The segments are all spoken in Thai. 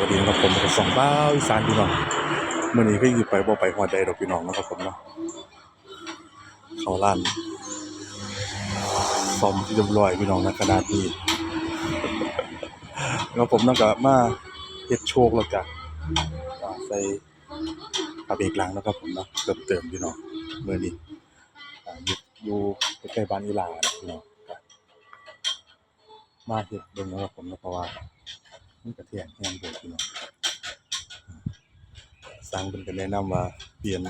วัสดีนะครับผมกับสองบ้าอีสานพี่น้องเมื่อนี้ก็อยู่ไปบ่ไปหัวใจดอกพี่น้องนะครับผมเนาะเขาล้านซ่อมที่เรียบร้อยพี่น้องนะขนาดนี้แล้วผมนั่นก็มาเฮ็ดโชคแล้วกันใส่ผ้าเบรกหลังนะครับผมเนาะเติมเติมพี่น้องเมื่อนี้อ่าอยู่อยู่ใกล้บ้านอีหลานะพี่น้องมาเฮ็ดเบิ่งนะครับผมนะเพราะว่า มันก็เที่ยงแห้งเบิดพี่น้องสร้างเพิ่นก็แนะนำว่าเปลี่ยน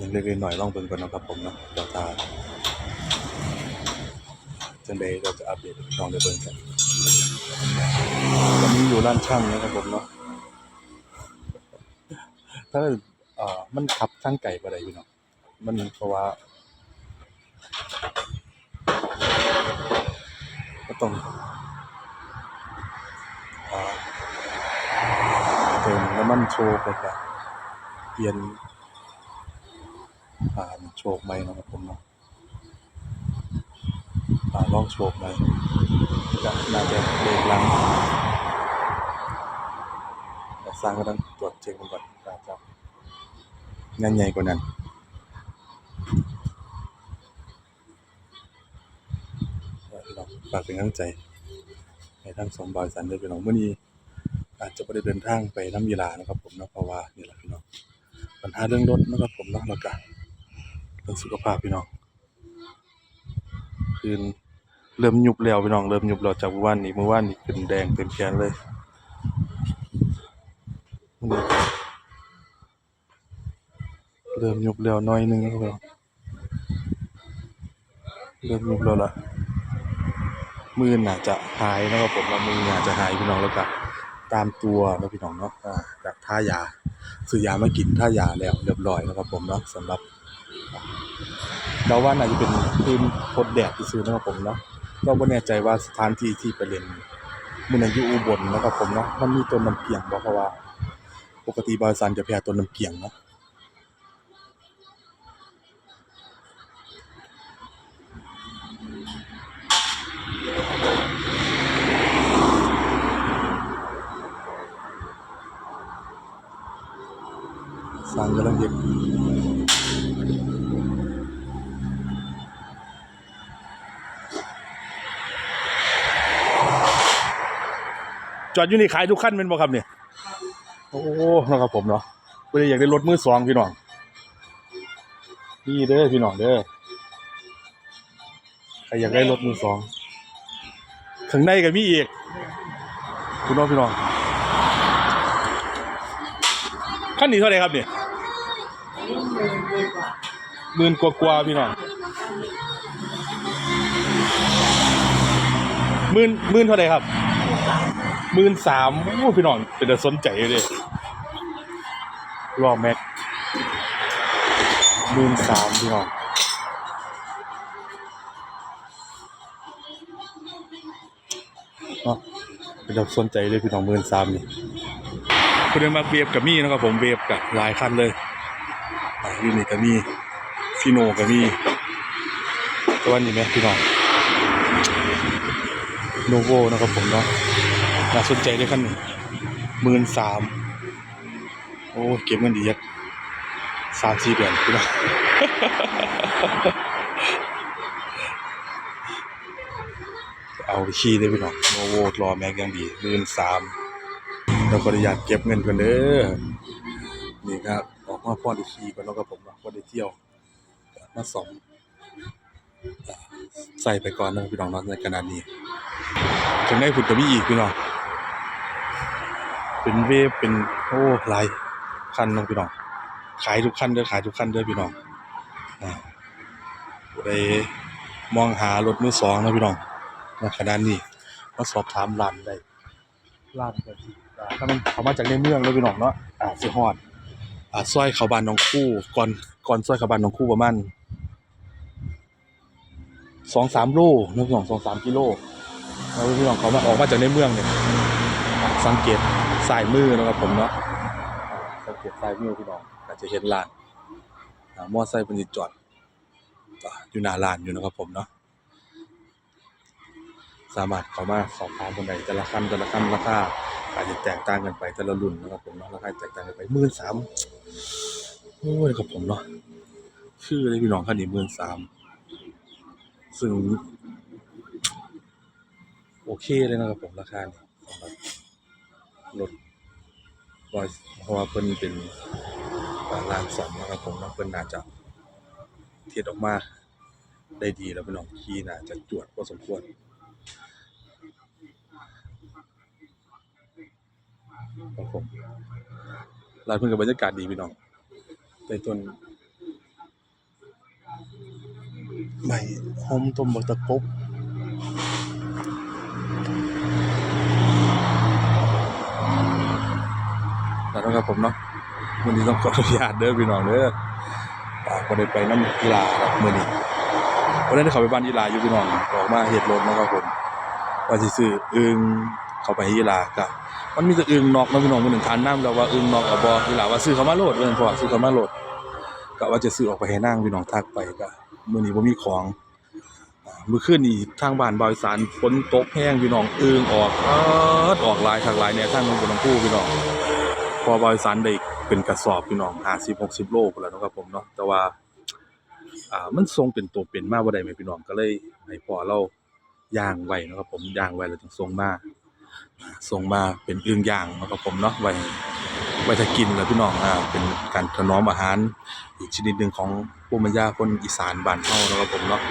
ย่างเล็กๆน้อยลองเบิ่งก่อนนะครับผมเนาะดี๋ยวถ้าจังใดเราจะอัปเดตให้พี่น้องได้เบิ่งกันวันนี้อยู่ร้านช่างนะครับผมเนาะถ้าเอ่อมันขับทางไก่บ่ได้พี่น้องมันเพราะว่าก็ต้อง เติมน้ำมันโชคแล้วก็เปลี่ยนอ่านโชคใหม่นะครับผมเนาะอ่านลองโชคใหม่จากน่าจะเบรกหลังแต่สร้างก็ต้องตรวจเช็คมันก่อนอาจจะงานใหญ่กว่านั้นพี่น้องฝากเป็นกำลังใจ ทั้งสองบริษัทด้วยพี่น้องเมื้อนี้อาจจะบ่ได้เดินทางไปน้ำยีลานะครับ ผมนะเพราะว่านี่แหละพี่น้องปัญหาเรื่องรถนะครับผมนะแล้วก็เรื่องสุขภาพพี่น้องคืนเริ่มยุบแล้วพี่น้องเริ่มยุบแล้วจากเมื่อวานนี้เมื่อวานนี้ขึ้นแดงเต็มแขนเลยเริ่มยุบแล้วน้อยนึงนะครับเริ่มยุบแล้วล่ะ มือน่าจะหายนะครับผมว่ามือน่าจะหายพี่น้องแล้วก็ตามตัวนะพี่น้องเนาะจากท่ายาซื้อยามากินท่ายาแล้วเรียบร้อยนะครับผมเนาะสำหรับเราว่าน่าจะเป็นพื้นพดแดดที่ซื้อนะครับผมเนาะเราไม่แน่ใจว่าสถานที่ที่ไปเล่นมือนันอยู่อุบลนะครับผมเนาะมันมีต้นน้ำเกียงบ่เพราะว่า ปกติบริษัทจะแพ้ต้นน้ำเกียงเนาะ สร้างกำลังเฮ็ดจอดอยู่นี่ขายทุกคันเป็นบ่ครับเนี่ยโอ้นะครับผมเนาะบ่ได้อยากได้รถมือสองพี่น้องนี่เด้อพี่น้องเด้อใครอยากได้รถมือสองข้างในก็มีอีกคุณน้องพี่น้องคันนี้เท่าไหร่ครับเนี่ย หมื่นกว่าๆพี่น้องหมื่นหมื่นเท่าไหร่ครับหมื่นสามโอ้พี่น้องเป็นแต่สนใจเลยรอบแม็กหมื่นสามพี่น้องเนาะเป็นแต่สนใจเลยพี่น้องหมื่นสามนี่คนเดินมาเวฟกับมี่นะครับผมเวฟกับหลายคันเลย ยูนิกับมี่ฟิโนกับมี่ตัวนี้ไหมพี่น้องโนโวนะครับผมเนาะน่าสนใจด้วยคันหนึ่งหมื่นสามโอ้เก็บเงินดียักสามสี่เดือนพี่น้องเอาไปขี่ได้พี่น้องโนโวรอแม็กยังดีหมื่นสามเราขออนุญาตเก็บเงินกันเด้อนี่ครับ มาพอได้ขี่กันแล้วก็ผมเนาะพอได้เที่ยวมาสองใส่ไปก่อนนะพี่น้องเนาะในขณะนี้ถึงได้ผุดกับมีอีกพี่น้องเป็นเวฟเป็นโอ้ลายคันเนาะพี่น้องขายทุกคันเด้อขายทุกคันเด้อพี่น้องอ่าผู้มองหารถมือสองนะพี่น้องในขณะนี้มาสอบถามร้านได้ร้านก็ที่อ่าถ้ามันเขามาจากในเมืองเลยพี่น้องเนาะอ่าสิฮอด ซอยเขาบ้านหนองคู่ก่อนก่อนซอยเขาบ้านหนองคู่ประมาณสองสามโลนาะพี่องสองสามกิโลแล้วพี่น้องเขามาออกมาจากในเมืองเนี่ยสังเกตสายมือนะครับผมเนาะสังเกตสายมือพี่น้องอาจจะเห็นร้านมอไซค์เป็นสิจอดอยู่หน้าร้านอยู่นะครับผมเนาะสามารถเข้ามาสอบถามคนใดแต่ละคันแต่ละคันราคาอาจจะแตกต่างกันไปแต่ละรุ่นนะครับผมเนาะราคาแตกต่างกันไปหมื่นสาม โอ้ยครับผมเนาะชื่อเลยพี่น้องคันนี้หมื่นสามซึ่ง โอเคเลยนะครับผมราคาเนี้สำหรับรถบอยเพราะว่าเพิ่นเป็นอ่าร้านสอมนะครับผมนะเพิ่นน่าจะเทียดออกมาได้ดีแล้วพี่น้องขี่น่าจะจวดพอสมควรครับผม รานเพิ่นก็บบรรยากาศดีพี่น้องใต้ต้นใบหอมต้มบักตะกบแล้วนะครับผมเนาะวันนี้ต้องขออนุญาตเด้อพี่น้องเด้อปากบ่ได้ไปน้ำกีฬาครับมื้อนี้วันนั้นเขาไปบ้านกีฬาอยู่พี่น้องออกมาเฮ็ดรถนะครับผมว่าสิซื้ออึ่งเขาไปกีฬาก็ มันมีแต่อึ่งนอกเนาะพี่น้องมื้อนึงทานน้ำแล้วว่าอึ่งนอกเอาบ่กีฬาว่าซื้อเข้ามาโหลดเอิ้นพ่อซื้อเข้ามาโหลดก็ว่าจะซื้อออกไปให้นางพี่น้องทักไปก็มื้อนี้บ่มีของมื้อคืนนี้ทางบ้านบอีสานฝนตกแห้งพี่น้องอึ่งออกเอิดออกหลายคักหลายแนวทางลงบนลำพูพี่น้องพอบริษัทได้เป็นกระสอบพี่น้อง50 60โลพุ่นแหล้วนะครับผมเนาะแต่ว่าอ่ามันทรงเป็นตัวเป็นมาบ่ได้แม่พี่น้องก็เลยให้พ่อเราย่างไว้นะครับผมย่างไว้แล้วถึงส่งมาอ่า ส่งมาเป็นอึ่งย่างนาะครับผมเนาะไว้ไว้ถ้ากินแล้วพี่น้องอ่าเป็นการถนอมอาหารอีกชนิดหนึ่งของภูมิปัญญาคนอีสานบ้านเฮานะครับผมเนาะ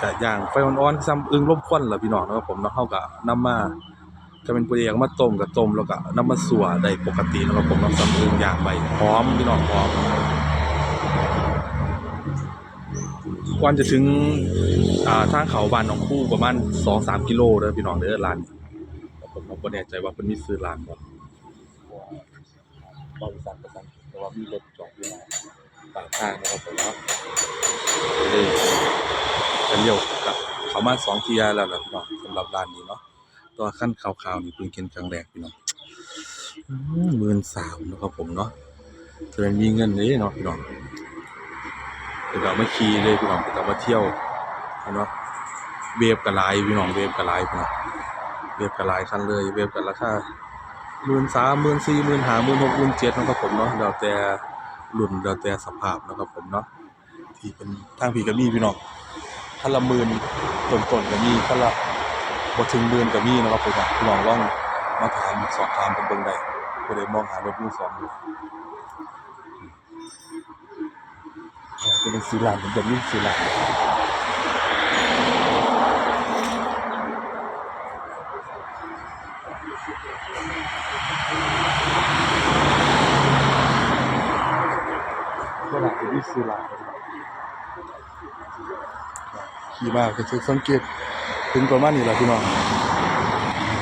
ก็ย่างไฟอ่อนๆซ้ำอึ่งลมควันล่ะพี่น้องนะครับผมเนาะเฮาก็นำมาถ้าเป็นผู้ใดอยากมาต้มก็ต้มแล้วก็นำมาสั่วได้ปกตินะครับผมน้ำซ้ำอึ่งอย่างใบหอมพี่น้องหอม ก่อนจะถึงอ่าทางเขาบ้านหนองคู่ประมาณ2-3กิโลเด้อพี่น้องเด้อร้านผมก็บ่แน่ใจว่าเพิ่นมีซื้อร้านบ่บ่มีสั่งประสั่งแต่ว่ามีรถจอดอยู่ปากทางนะครับผมเนาะก็เลยจะเลี้ยวกับเข้ามาสองเทียแล้วล่ะพี่น้องสำหรับร้านนี้เนาะตัวขั้นขาวๆนี่เพิ่งกินครั้งแรกพี่น้องหมื่นสามนะครับผมเนาะจะเป็นมีเงินเลยเนาะพี่น้อง เดี๋ยวเราไม่ขี่เลยพี่น้องเดี๋ยวเรามาเที่ยวเนาะเวฟกระไลพี่น้องเวฟกระไลพี่น้องเวฟกระไลคันเลยเวฟกันราคาหมื่นสามหมื่นสี่หมื่นห้าหมื่นหกหมื่นเจ็ดนะครับผมเนาะแล้วแต่รุ่นแล้วแต่สภาพนะครับผมเนาะที่เป็นทางผีก็มีพี่น้องคันละหมื่นต้นๆก็มีคันละบ่ถึงเดือนก็มีนะครับผมลองลองมาถามสอบถามกันเบิ่งได้ผู้มองหารถมือสองอยู่อ่า เป็นสีหลานเป็นแบบนี้สีหลานก็หลานเป็นนี่สีหลานขี่มากก็คือสังเกตถึงประมาณนี้แหละพี่น้อง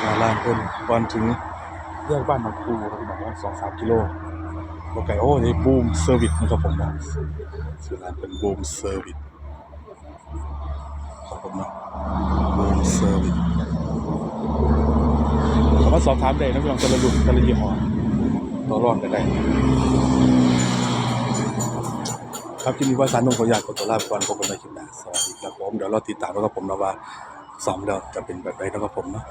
หานเพิ่นก่อนถึงแยกบ้านหนองคูครับพี่น้องว่าสองสามกิโล บ่ไกลโอ้นี่บูมเซอร์วิสนะครับผมเนาะชื่อร้านเป็นบูมเซอร์วิสครับผมเนาะบูมเซอร์วิสสามารถสอบถามได้นะพี่น้องต่ละรุ่นแต่ละยี่ห้อต่อรองกันได้ครับคลิปนี้ว่าสารนงขอยากขอตัวลาไปก่อนพบกันในคลิปหน้าสวัสดีครับผมเดี๋ยวเราติดตามนะครับผมนะว่าซ้อมแล้วจะเป็นแบบไรนะครับผมเนาะ